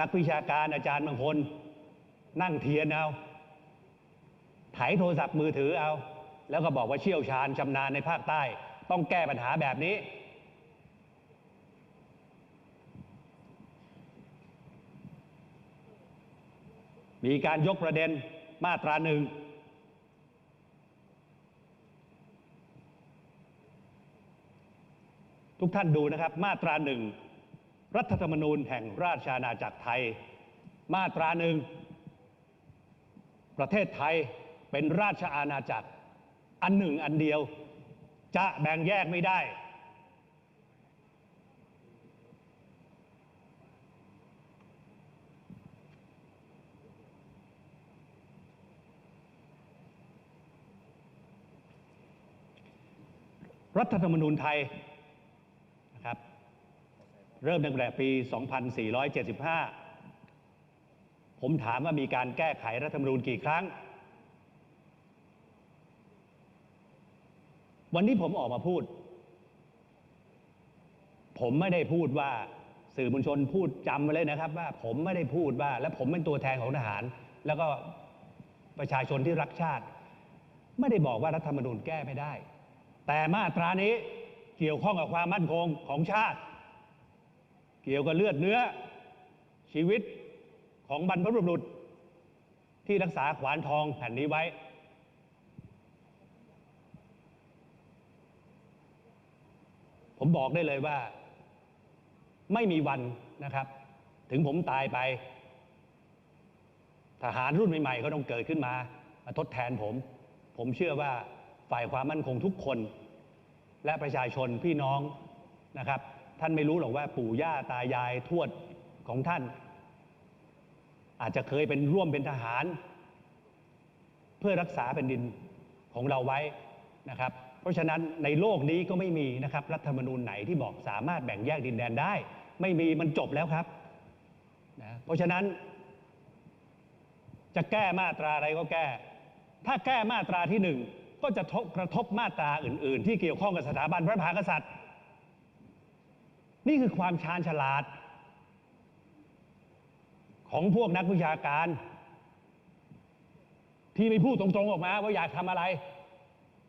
นักวิชาการอาจารย์บางคน นั่งเทียนเอาไถโทรศัพท์มือถือเอา แล้วก็บอกว่าเชี่ยวชาญชำนาญในภาคใต้ ต้องแก้ปัญหาแบบนี้ มีการยกประเด็นมาตราหนึ่งทุกท่านดูนะครับ มาตราหนึ่ง รัฐธรรมนูญแห่งราชอาณาจักรไทย มาตราหนึ่ง ประเทศไทยเป็นราชอาณาจักร อันหนึ่งอันเดียว จะแบ่งแยกไม่ได้ รัฐธรรมนูญไทย เริ่มตั้งแต่ปี 2475 ผมถามว่ามีการแก้ไขรัฐธรรมนูญกี่ครั้ง วันนี้ผมออกมาพูด ผมไม่ได้พูดว่าสื่อมวลชนพูดจำไว้เลยนะครับ ว่าผมไม่ได้พูดว่า และผมเป็นตัวแทนของทหาร แล้วก็ประชาชนที่รักชาติ ไม่ได้บอกว่ารัฐธรรมนูญแก้ไม่ได้ แต่มาตรานี้เกี่ยวข้องกับความมั่นคงของชาติ เกี่ยวกับเลือดเนื้อ ชีวิตของบรรพบุรุษ ที่รักษาขวานทองแผ่นนี้ไว้ ผมบอกได้เลยว่า ไม่มีวันนะครับ ถึงผมตายไป ทหารรุ่นใหม่ๆ ก็ต้องเกิดขึ้นมา มาทดแทนผม ผมเชื่อว่าฝ่ายความมั่นคงทุกคน และประชาชนพี่น้องนะครับ ท่านไม่รู้หรอกว่าปู่ย่าตายายทวดของท่าน อาจจะเคยเป็นร่วมเป็นทหาร เพื่อรักษาแผ่นดินของเราไว้นะครับ เพราะฉะนั้นในโลกนี้ก็ไม่มีนะครับรัฐธรรมนูญไหนที่บอกสามารถแบ่งแยกดินแดนได้ ไม่มีมันจบแล้วครับนะเพราะฉะนั้นจะแก้มาตราอะไรก็แก้ ถ้าแก้มาตราที่หนึ่งก็จะกระทบมาตราอื่น ๆ ที่เกี่ยวข้องกับสถาบันพระมหากษัตริย์ นี่คือความชาญฉลาด ของพวกนักวิชาการ ที่ไม่พูดตรงๆออกมา ว่าอยากทำอะไร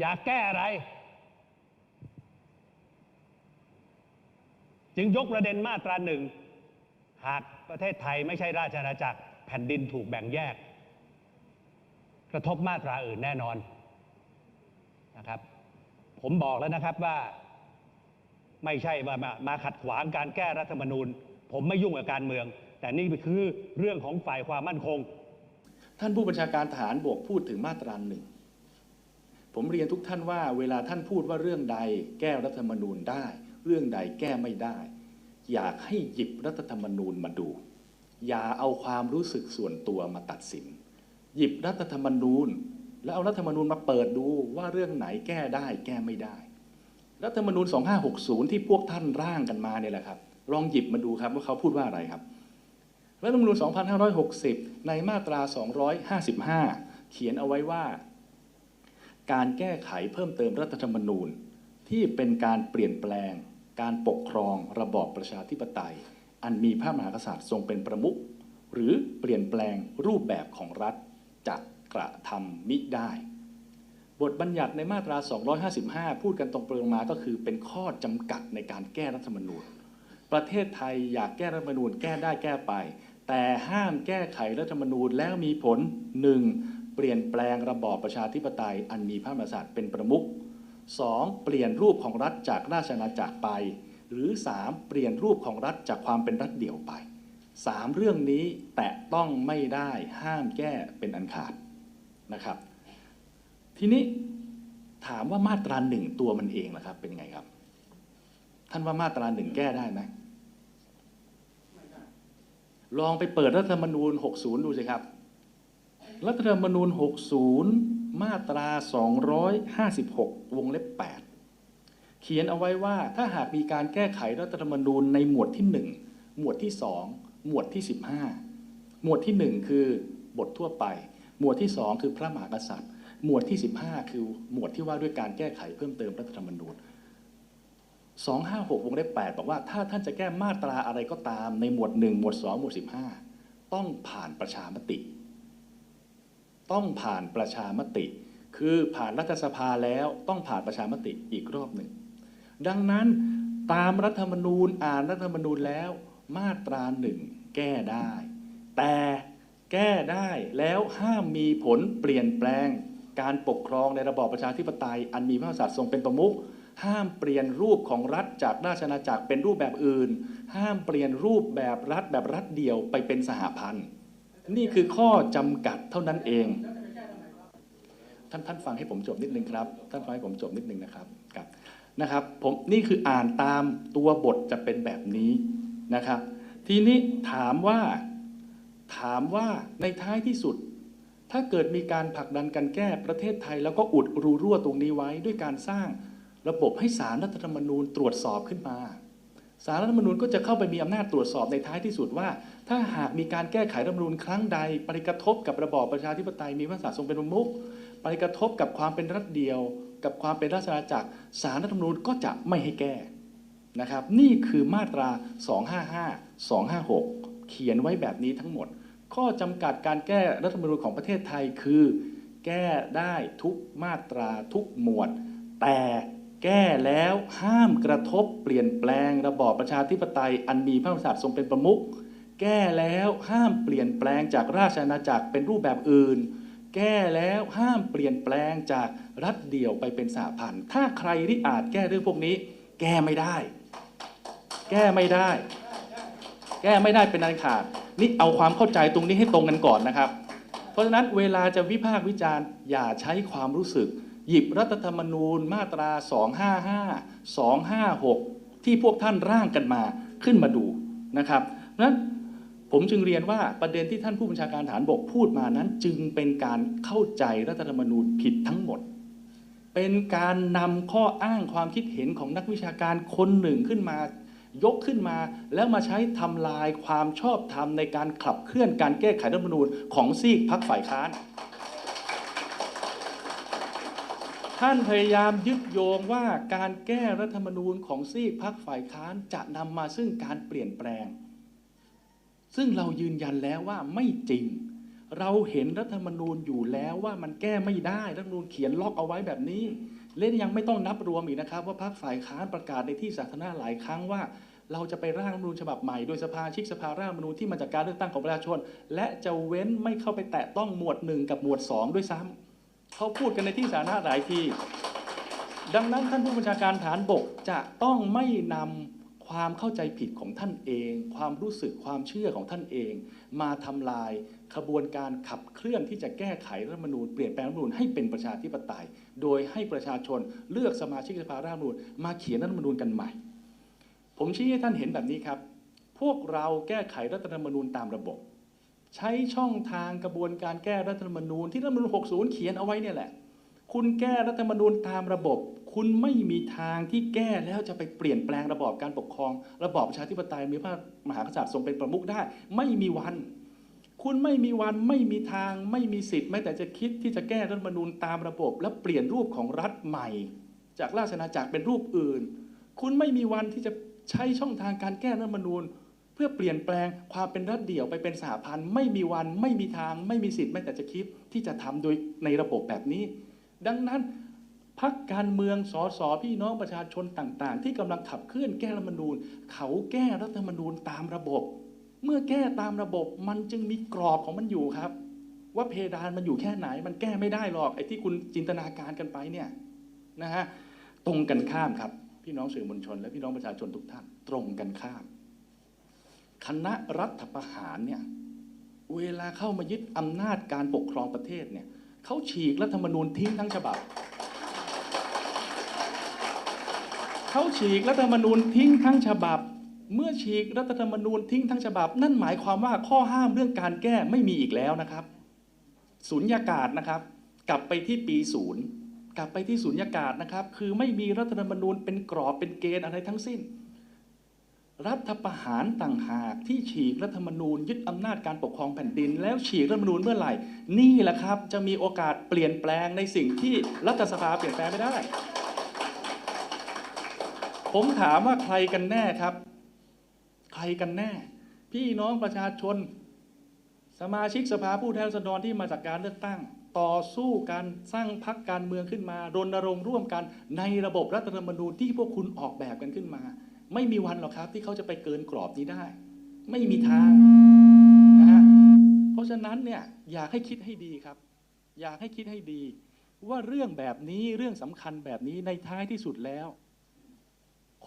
อยากแก้อะไร จึงยกประเด็นมาตราหนึ่ง หากประเทศไทยไม่ใช่ราชอาณาจักรแผ่นดินถูกแบ่งแยก กระทบมาตราอื่นแน่นอนนะครับ ผมบอกแล้วนะครับว่า ไม่ใช่ว่ามามาขัดขวางการแก้รัฐธรรมนูญ ผมไม่ยุ่งกับการเมือง แต่นี่คือเรื่องของฝ่ายความมั่นคง ท่านผู้บัญชาการทหารบกพูดถึงมาตราหนึ่งผมเรียนทุกท่านว่าเวลาท่านพูดว่าเรื่องใดแก้รัฐธรรมนูญได้ เรื่องใดแก้ไม่ได้ อยากให้หยิบรัฐธรรมนูญมาดู อย่าเอาความรู้สึกส่วนตัวมาตัดสิน หยิบรัฐธรรมนูญ แล้วเอารัฐธรรมนูญมาเปิดดูว่าเรื่องไหนแก้ได้แก้ไม่ได้ รัฐธรรมนูญ2560 ที่พวกท่านร่างกันมาเนี่ยแหละครับ ลองหยิบมาดูครับว่าเขาพูดว่าอะไรครับ รัฐธรรมนูญ2560 ในมาตรา 255 เขียนเอาไว้ว่า การแก้ไขเพิ่มเติมรัฐธรรมนูญ ที่เป็นการเปลี่ยนแปลง การปกครองระบอบประชาธิปไตย อันมีพระมหากษัตริย์ทรงเป็นประมุขหรือเปลี่ยนแปลงรูปแบบของรัฐจะกระทำมิได้ บทบัญญัติในมาตรา 255 พูดกันตรงไปตรงมาก็คือเป็นข้อจำกัดในการแก้รัฐธรรมนูญ ประเทศไทยอยากแก้รัฐธรรมนูญแก้ได้แก้ไป แต่ห้ามแก้ไขรัฐธรรมนูญแล้วมีผล 1. เปลี่ยนแปลงระบอบประชาธิปไตยอันมีพระมหากษัตริย์เป็นประมุข 2. เปลี่ยนรูปของรัฐจากราชอาณาจักรไป หรือ 3. เปลี่ยนรูปของรัฐจากความเป็นรัฐเดี่ยวไป 3 เรื่องนี้แตะต้องไม่ได้ห้ามแก้เป็นอันขาดนะครับ ทีนี้ถามว่ามาตราหนึ่งตัวมันเองนะครับ เป็นไงครับ ท่านว่ามาตราหนึ่งแก้ได้ไหมลองไปเปิดรัฐธรรมนูญ 60 ดูสิครับ รัฐธรรมนูญ 60 มาตรา 256 วงเล็บ 8 เขียนเอาไว้ว่าถ้าหากมีการแก้ไขรัฐธรรมนูญในหมวดที่ 1 หมวดที่ 2 หมวดที่ 15 หมวดที่ 1 คือบททั่วไป หมวดที่ 2 คือพระมหากษัตริย์ หมวดที่ 15 คือหมวดที่ว่าด้วยการแก้ไขเพิ่มเติมรัฐธรรมนูญ256วงเล็บ8บอกว่าถ้าท่านจะแก้มาตราอะไรก็ตามในหมวด 1 หมวด 2 หมวด 15 ต้องผ่านประชามติ ต้องผ่านประชามติ คือผ่านรัฐสภาแล้วต้องผ่านประชามติอีกรอบหนึ่ง ดังนั้นตามรัฐธรรมนูญอ่านรัฐธรรมนูญแล้วมาตราหนึ่งแก้ได้ แต่แก้ได้แล้วห้ามมีผลเปลี่ยนแปลง การปกครองในระบอบประชาธิปไตย อันมีพระมหากษัตริย์ทรงเป็นประมุขห้ามเปลี่ยนรูปของรัฐจากราชอาณาจักรเป็นรูปแบบอื่น ห้ามเปลี่ยนรูปแบบรัฐแบบรัฐเดียวไปเป็นสหพันธ์นี่คือข้อจำกัดเท่านั้นเอง ท่านท่านฟังให้ผมจบนิดนึงครับ ท่านฟังให้ผมจบนิดนึงนะครับครับนะครับผมนี่คืออ่านตามตัวบทจะเป็นแบบนี้นะครับ ทีนี้ถามว่าถามว่าในท้ายที่สุด ถ้าเกิดมีการผลักดันการแก้ประเทศไทย แล้วก็อุดรูรั่วตรงนี้ไว้ ด้วยการสร้างระบบให้สารรัฐธรรมนูญตรวจสอบขึ้นมา สารรัฐธรรมนูญก็จะเข้าไปมีอำนาจตรวจสอบในท้ายที่สุดว่า ถ้าหากมีการแก้ไขรัฐธรรมนูญครั้งใดไปกระทบกับระบอบประชาธิปไตยมีพระมหาษัตริย์ทรงเป็นประมุขไปกระทบกับความเป็นรัฐเดียว กับความเป็นราชอาณาจักรสารรัฐธรรมนูญก็จะไม่ให้แก้นะครับ นี่คือมาตรา 255 256 เขียนไว้แบบนี้ทั้งหมด ข้อจำกัดการแก้รัฐธรรมนูญของประเทศไทยคือ แก้ได้ทุกมาตราทุกหมวด แต่แก้แล้วห้ามกระทบเปลี่ยนแปลงระบอบประชาธิปไตยอันมีพระมหากษัตริย์ทรงเป็นประมุขแก้แล้วห้ามเปลี่ยนแปลงจากราชอาณาจักรเป็นรูปแบบอื่น แก้แล้วห้ามเปลี่ยนแปลงจากรัฐเดี่ยวไปเป็นสหพันธ์ถ้าใครที่อาจแก้เรื่องพวกนี้ แก้ไม่ได้ แก้ไม่ได้ แก้ไม่ได้เป็นอันขาด นี่เอาความเข้าใจตรงนี้ให้ตรงกันก่อนนะครับ เพราะฉะนั้นเวลาจะวิพากษ์วิจารณ์ อย่าใช้ความรู้สึก หยิบรัฐธรรมนูญมาตรา 255 256 ที่พวกท่านร่างกันมาขึ้นมาดูนะครับเพราะฉะนั้นผมจึงเรียนว่าประเด็นที่ท่านผู้บัญชาการฐานบกพูดมานั้น จึงเป็นการเข้าใจรัฐธรรมนูญผิดทั้งหมด เป็นการนำข้ออ้างความคิดเห็นของนักวิชาการคนหนึ่งขึ้นมา ยกขึ้นมาแล้วมาใช้ทำลายความชอบธรรมในการขับเคลื่อนการแก้ไขรัฐมนูญของซีกพรรคฝ่ายค้าน ท่านพยายามยึดโยงว่าการแก้รัฐมนูญของซีกพรรคฝ่ายค้านจะนำมาซึ่งการเปลี่ยนแปลง ซึ่งเรายืนยันแล้วว่าไม่จริง เราเห็นรัฐธรรมนูญอยู่แล้วว่ามันแก้ไม่ได้ รัฐธรรมนูญเขียนล็อกเอาไว้แบบนี้ และยังไม่ต้องนับรวมอีกนะครับ ว่าพรรคฝ่ายค้านประกาศในที่สาธารณะหลายครั้งว่า เราจะไปร่างรัฐธรรมนูญฉบับใหม่โดยสภาชิกสภาร่างรัฐธรรมนูญที่มาจากการเลือกตั้งของประชาชน และจะเว้นไม่เข้าไปแตะต้องหมวดหนึ่งกับหมวดสองด้วยซ้ำเขาพูดกันในที่สาธารณะหลายที ดังนั้นท่านผู้บัญชาการฐานบกจะต้องไม่นำ ความเข้าใจผิดของท่านเอง ความรู้สึกความเชื่อของท่านเอง มาทำลายขบวนการขับเคลื่อนที่จะแก้ไขรัฐธรรมนูญเปลี่ยนแปลงรัฐธรรมนูญให้เป็นประชาธิปไตย โดยให้ประชาชนเลือกสมาชิกสภาร่างรัฐธรรมนูญมาเขียนรัฐธรรมนูญกันใหม่ ผมชี้ให้ท่านเห็นแบบนี้ครับ พวกเราแก้ไขรัฐธรรมนูญตามระบบ ใช้ช่องทางกระบวนการแก้รัฐธรรมนูญที่รัฐธรรมนูญ 60 เขียนเอาไว้เนี่ยแหละ คุณแก้รัฐธรรมนูญตามระบบ คุณไม่มีทางที่แก้แล้วจะไปเปลี่ยนแปลงระบอบการปกครอง ระบอบประชาธิปไตยมีพระมหากษัตริย์ทรงเป็นประมุขได้ ไม่มีวัน คุณไม่มีวันไม่มีทางไม่มีสิทธิ์แม้แต่จะคิดที่จะแก้รัฐมนูญตามระบบ และเปลี่ยนรูปของรัฐใหม่ จากราชอาณาจักรเป็นรูปอื่น คุณไม่มีวันที่จะใช้ช่องทางการแก้รัฐมนูญ เพื่อเปลี่ยนแปลงความเป็นรัฐเดี่ยวไปเป็นสหพันธ์ไม่มีวันไม่มีทางไม่มีสิทธิ์แม้แต่จะคิดที่จะทำโดยในระบบแบบนี้ ดังนั้น พักการเมืองสสพี่น้องประชาชนต่าง ๆ ที่กำลังขับเคลื่อนแก้รัฐธรรมนูญ เขาแก้รัฐธรรมนูญตามระบบ เมื่อแก้ตามระบบมันจึงมีกรอบของมันอยู่ครับ ว่าเพดานมันอยู่แค่ไหน มันแก้ไม่ได้หรอกไอ้ที่คุณจินตนาการกันไปเนี่ยนะฮะตรงกันข้ามครับพี่น้องสื่อมวลชน และพี่น้องประชาชนทุกท่าน ตรงกันข้าม คณะรัฐประหารเนี่ยเวลาเข้ามายึดอำนาจการปกครองประเทศเนี่ยเขาฉีกรัฐธรรมนูญทิ้งทั้งฉบับ เขาฉีกรัฐธรรมนูญทิ้งทั้งฉบับ เมื่อฉีกรัฐธรรมนูญทิ้งทั้งฉบับ นั่นหมายความว่าข้อห้ามเรื่องการแก้ไม่มีอีกแล้วนะครับสุญญากาศนะครับ กลับไปที่ปีศูนย์กลับไปที่สุญญากาศนะครับ คือไม่มีรัฐธรรมนูญเป็นกรอบเป็นเกณฑ์อะไรทั้งสิ้น รัฐประหารต่างหากที่ฉีกรัฐธรรมนูญยึดอำนาจการปกครองแผ่นดิน แล้วฉีกรัฐธรรมนูญเมื่อไหร่ นี่แหละครับ จะมีโอกาสเปลี่ยนแปลงในสิ่งที่รัฐสภาเปลี่ยนแปลงไม่ได้ ผมถามว่าใครกันแน่ครับ ใครกันแน่ พี่น้องประชาชน สมาชิกสภาผู้แทนราษฎรที่มาจากการเลือกตั้ง ต่อสู้กันสร้างพักการเมืองขึ้นมารณรงค์ร่วมกัน ในระบบรัฐธรรมนูญที่พวกคุณออกแบบกันขึ้นมา ไม่มีวันหรอกครับที่เขาจะไปเกินกรอบนี้ได้ ไม่มีทางนะฮะเพราะฉะนั้นเนี่ยอยากให้คิดให้ดีครับ อยากให้คิดให้ดี ว่าเรื่องแบบนี้เรื่องสำคัญแบบนี้ในท้ายที่สุดแล้ว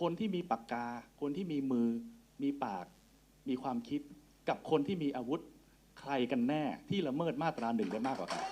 คนที่มีปากกา คนที่มีมือ มีปาก มีความคิด กับคนที่มีอาวุธ ใครกันแน่ที่ละเมิดมาตราหนึ่งได้มากกว่ากัน